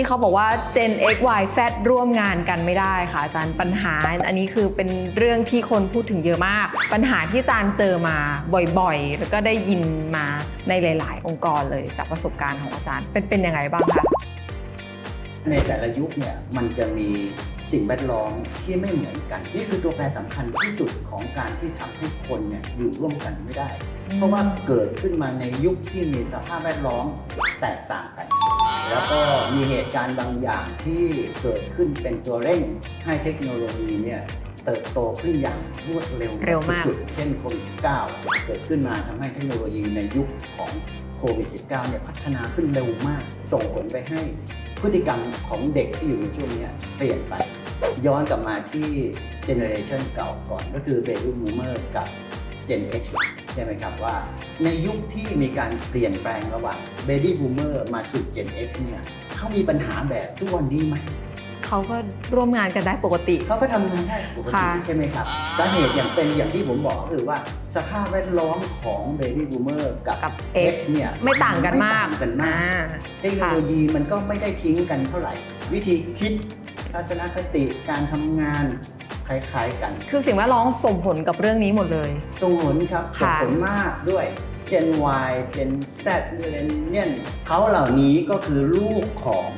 ที่เขาบอกว่า Gen X Y Z ร่วมงานกันไม่ได้ค่ะอาจารย์ปัญหา อันนี้คือเป็นเรื่องที่คนพูดถึงเยอะมาก ปัญหาที่อาจารย์เจอมาบ่อยๆ แล้วก็ได้ยินมาในหลาย ๆ องค์กรเลยจากประสบการณ์ของอาจารย์ เป็นเป็นยังไงบ้างคะในแต่ละยุคเนี่ยมันจะมีสิ่งแวดล้อมที่ไม่เหมือนกัน นี่คือตัวแปรสำคัญที่สุดของการที่ทำให้คนเนี่ยอยู่ร่วมกันไม่ได้ เพราะว่าเกิดขึ้นมาในยุคที่มีสภาพแวดล้อมแตกต่างกัน แล้วก็มีเหตุการณ์บางอย่างที่เกิดขึ้นเป็นตัวเร่งให้เทคโนโลยีเนี่ยเติบโตขึ้นอย่างรวดเร็วเร็วมาก สุดๆเช่นโควิด -19 เกิดขึ้นมาทำให้เทคโนโลยีในยุคของโควิด -19 เนี่ยพัฒนาขึ้นเร็วมาก ส่งผลไปให้พฤติกรรมของเด็กที่อยู่ในช่วงเนี้ยเปลี่ยนไป ย้อนกลับมาที่เจเนอเรชันเก่าก่อนก็คือ Baby Boomer กับ Gen X ใช่ไหมครับว่า ในยุคที่มีการเปลี่ยนแปลงระหว่าง Baby Boomer มาสู่ Gen X เนี่ยเขามีปัญหาแบบทุกวันนี้ไหมเขาก็ร่วมงานกันได้ปกติ เขาก็ทำงานได้ปกติค่ะใช่ไหมครับสาเหตุอย่างเป็นอย่างที่ผมบอกก็คือว่าสภาพแวดล้อมของ Baby Boomer กับกับ X เนี่ยไม่ต่างกันมากไต่งกันมากอ่าเทคโนโลยีมันก็ไม่ได้ทิ้งกันเท่าไหร่ วิธีคิดทัศนคติการทำงาน คล้าย ๆ กันคือสิ่งแวดล้อมส่งผลกับเรื่องนี้หมดเลย ตรงผลครับส่งค่ะ ผลมากด้วย Gen Y Gen Z Millennial เขาเหล่านี้ก็คือลูกของ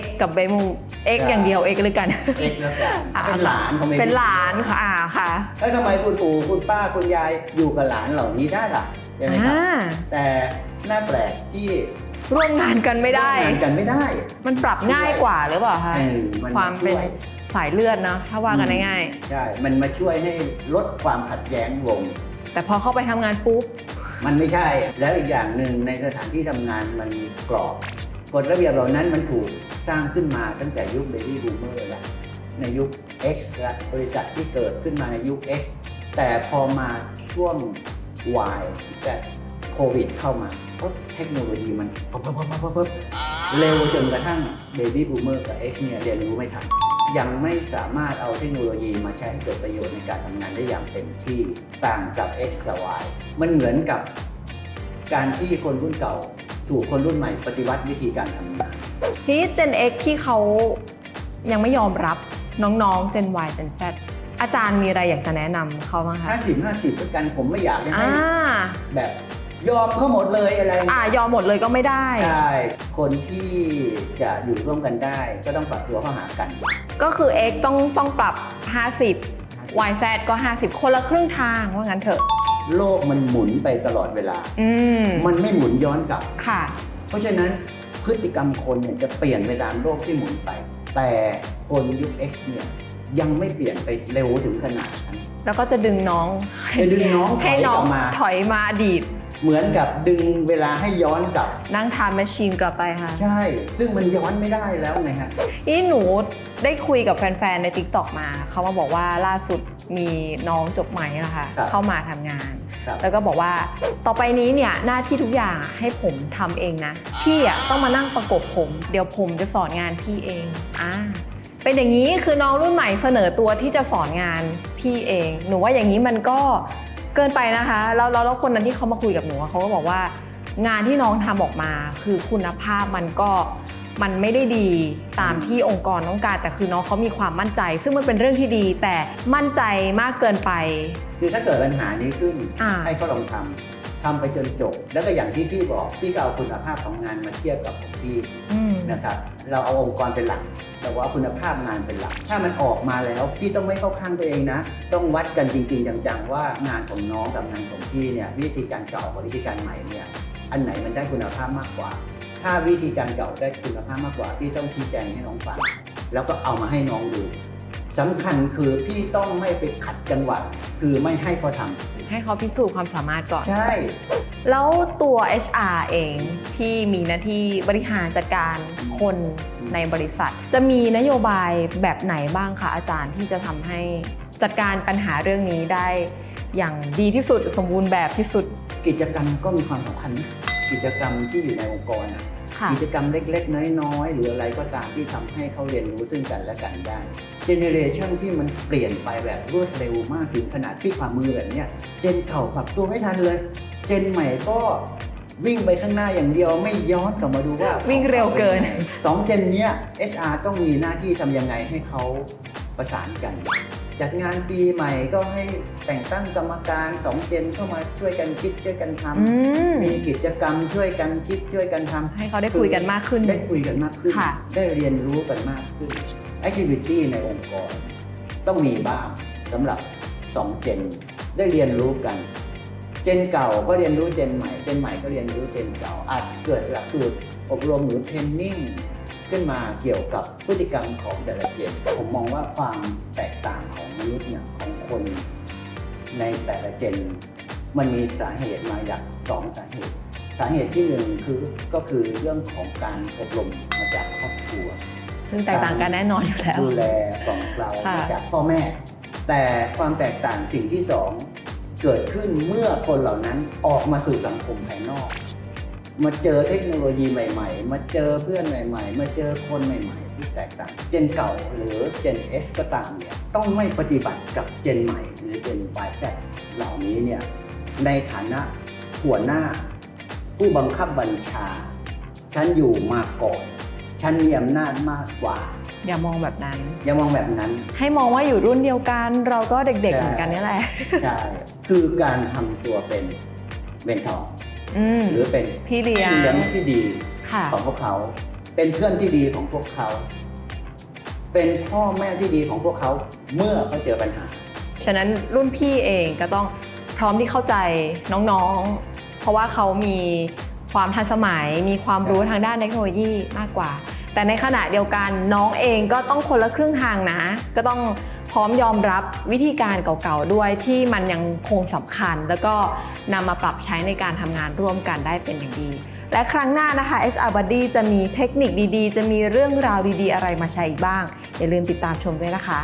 X กับเบมู X ใช่ อย่างเดียว X เลยกัน X แล้วกันอ่าเป็นหลานของเป็นหลานค่ะอ่าค่ะแล้วทำไมคุณปู่คุณป้าคุณยายอยู่กับหลานเหล่านี้ได้ล่ะใช่ไหมครับ อ่าแต่น่าแปลกที่ร่วมงานกันไม่ได้ ร่วงานกันไม่ได้มันปรับง่ายกว่าหรือเปล่าคะ เออมันความเป็น ช่วย สายเลือดเนอะถ้าว่ากันง่ายใช่ มันมาช่วยให้ลดความขัดแย้งลง ๆแต่พอเข้าไปทำงานปุ๊บ มันไม่ใช่ แล้วอีกอย่างหนึ่งในสถานที่ทำงานมันมีกรอบ กฎระเบียบเหล่านั้นมันถูกสร้างขึ้นมาตั้งแต่ยุคเบบี้บูมเมอร์แล้วในยุค X และบริษัทที่เกิดขึ้นมาในยุค X แต่พอมาช่วง Y Z โควิดเข้ามาเพราะเทคโนโลยีมันปั๊บปั๊บปั๊บปั๊บปั๊บเร็วจนกระทั่งเบบี้บูมเมอร์กับ X เนี่ยเรียนรู้ไม่ทัน ยังไม่สามารถเอาเทคโนโลยีมาใช้ให้เกิดประโยชน์ในการทำงานได้อย่างเต็มที่ต่างกับ X กับ Y มันเหมือนกับการที่คนรุ่นเก่าถูกคนรุ่นใหม่ปฏิวัติวิธีการทำงาน ทีนี้ Gen X ที่เขายังไม่ยอมรับน้องๆ Gen Y Gen Z อาจารย์มีอะไรอยากจะแนะนำเขาบ้างคะ 50 50แล้วกันผมไม่อยากจะให้อ่า แบบ ยอมเขาหมดเลยอะไรอ่ายอมหมดเลยก็ไม่ได้ ใช่คนที่จะอยู่ร่วมกันได้ ก็ต้องปรับตัวเข้าหากัน ก็คือ X ต้องต้องปรับ 50 Y Z ก็ 50 คนละครึ่งทางว่างั้นเถอะ โลกมันหมุนไปตลอดเวลา อืมมันไม่หมุนย้อนกลับ ค่ะ เพราะฉะนั้นพฤติกรรมคนเนี่ยจะเปลี่ยนไปตามโลกที่หมุนไป แต่คนยุค X เนี่ยยังไม่เปลี่ยนไปเร็วถึงขนาดนั้น แล้วก็จะดึงน้องจะดึงน้องถให้อยน้กอลังบมา ถอยมาอดีต เหมือนกับดึงเวลาให้ย้อนกลับ นั่งทานแมชชีนกลับไปค่ะ ใช่ ซึ่งมันย้อนไม่ได้แล้วไงฮะ นี่หนูได้คุยกับแฟนๆ ใน t ิ k t o k มา เขามาบอกว่าล่าสุดมีน้องจบใหม่นะคะครับเข้ามาทำงาน ครับ แล้วก็บอกว่าต่อไปนี้เนี่ยหน้าที่ทุกอย่างอะให้ผมทำเองนะ พี่อะต้องมานั่งประกบผม เดี๋ยวผมจะสอนงานพี่เองอ่าเป็นอย่างนี้คือน้องรุ่นใหม่เสนอตัวที่จะสอนงานพี่เอง หนูว่าอย่างนี้มันก็ เกินไปนะคะแล้วแล้วแล้วคนนั้นที่เขามาคุยกับหนูอะเขาก็บอกว่างานที่น้องทำออกมา คือคุณภาพมันก็มันไม่ได้ดีตามที่องค์กรต้องการ แต่คือน้องเขามีความมั่นใจ ซึ่งมันเป็นเรื่องที่ดีแต่มั่นใจมากเกินไป คือถ้าเกิดปัญหานี้ขึ้นอ่าให้เขาลองทำทำไปจนจบ แล้วก็อย่างที่พี่บอกพี่ก็เอาคุณภาพของงานมาเทียบกับของพี่อืมนะครับ เราเอาองค์กรเป็นหลัก แต่ว่าคุณภาพงานเป็นหลัก ถ้ามันออกมาแล้วพี่ต้องไม่เข้าข้างตัวเองนะ ต้องวัดกันจริง ๆ จังๆ ว่างานของน้องกับงานของพี่เนี่ยวิธีการเก่ากับวิธีการใหม่เนี่ยอันไหนมันได้คุณภาพมากกว่า ถ้าวิธีการเก่าได้คุณภาพมากกว่าพี่ต้องชี้แจงให้น้องฟังแล้วก็เอามาให้น้องดูสำคัญคือพี่ต้องไม่ไปขัดจังหวะ คือไม่ให้เขาทำให้เขาพิสูจน์ความสามารถก่อน ใช่ แล้วตัว HR เองที่มีหน้าที่บริหารจัดการคนในบริษัท จะมีนโยบายแบบไหนบ้างคะอาจารย์ที่จะทำให้จัดการปัญหาเรื่องนี้ได้อย่างดีที่สุดสมบูรณ์แบบที่สุด กิจกรรมก็มีความสำคัญนะกิจกรรมที่อยู่ในองค์กรอะค่ะ กิจกรรมเล็กๆ น้อยๆ หรืออะไรก็ตามที่ทำให้เขาเรียนรู้ซึ่งกันและกันได้เจเนเรชันที่มันเปลี่ยนไปแบบรวดเร็วมากถึงขนาดที่ฝ่ามือแบบเนี้ยเจนเก่าปรับตัวไม่ทันเลย เจนใหม่ก็วิ่งไปข้างหน้าอย่างเดียวไม่ย้อนกลับมาดูว่าวิ่งเร็วเกิน สองเจนเนี้ย HR ต้องมีหน้าที่ทำยังไงให้เขาประสานกัน จัดงานปีใหม่ก็ให้แต่งตั้งกรรมการสองเจนเข้ามาช่วยกันคิดช่วยกันทำอืม มีกิจกรรมช่วยกันคิดช่วยกันทำ ให้เขาได้คุยกันมากขึ้น ได้คุยกันมากขึ้น ค่ะ ได้เรียนรู้กันมากขึ้น activity ในองค์กร ต้องมีบ้างสำหรับ 2 เจน ได้เรียนรู้กัน เจนเก่าก็เรียนรู้เจนใหม่ เจนใหม่ก็เรียนรู้เจนเก่า อาจเกิดหลักสูตรอบรมหรือเทรนนิ่งขึ้นมาเกี่ยวกับพฤติกรรมของแต่ละเจน ผมมองว่าความแตกต่างของมนุษย์เนี่ยของคนในแต่ละเจน มันมีสาเหตุมาจากสองสาเหตุ สาเหตุที่หนึ่งคือก็คือเรื่องของการอบรมมาจากครอบครัว ซึ่งแตกต่างกันแน่นอนอยู่แล้ว ดูแลกล่อมเกลาค่ะมาจากพ่อแม่ แต่ความแตกต่างสิ่งที่สอง เกิดขึ้นเมื่อคนเหล่านั้นออกมาสู่สังคมภายนอก มาเจอเทคโนโลยีใหม่ ๆ มาเจอเพื่อนใหม่ ๆ มาเจอคนใหม่ ๆ ที่แตกต่าง เจนเก่าหรือเจน S ก็ตามเนี่ยต้องไม่ปฏิบัติกับเจนใหม่ หรือเจน Y Z เหล่านี้เนี่ยในฐานะหัวหน้า ผู้บังคับบัญชา ฉันอยู่มาก่อน ฉันมีอำนาจมากกว่า อย่ามองแบบนั้น อย่ามองแบบนั้น ให้มองว่าอยู่รุ่นเดียวกัน เราก็เด็กๆเหมือนกันนี่แหละ ใช่ คือการทำตัวเป็นเวนทองอืมหรือเป็นพี่เลี้ยงเลี้ยงที่ดีค่ะของพวกเขา เป็นเพื่อนที่ดีของพวกเขา เป็นพ่อแม่ที่ดีของพวกเขาเมื่อเขาเจอปัญหา ฉะนั้นรุ่นพี่เองก็ต้องพร้อมที่เข้าใจน้องๆ เพราะว่าเขามีความทันสมัย มีความรู้ทางด้านเทคโนโลยีมากกว่า แต่ในขณะเดียวกันน้องเองก็ต้องคนละครึ่งทางนะ ก็ต้องพร้อมยอมรับวิธีการเก่าๆด้วยที่มันยังคงสำคัญ แล้วก็นำมาปรับใช้ในการทำงานร่วมกันได้เป็นอย่างดี และครั้งหน้านะคะ HR Buddy จะมีเทคนิคดีๆ จะมีเรื่องราวดีๆ อะไรมาใช้อีกบ้าง อย่าลืมติดตามชมด้วยนะคะ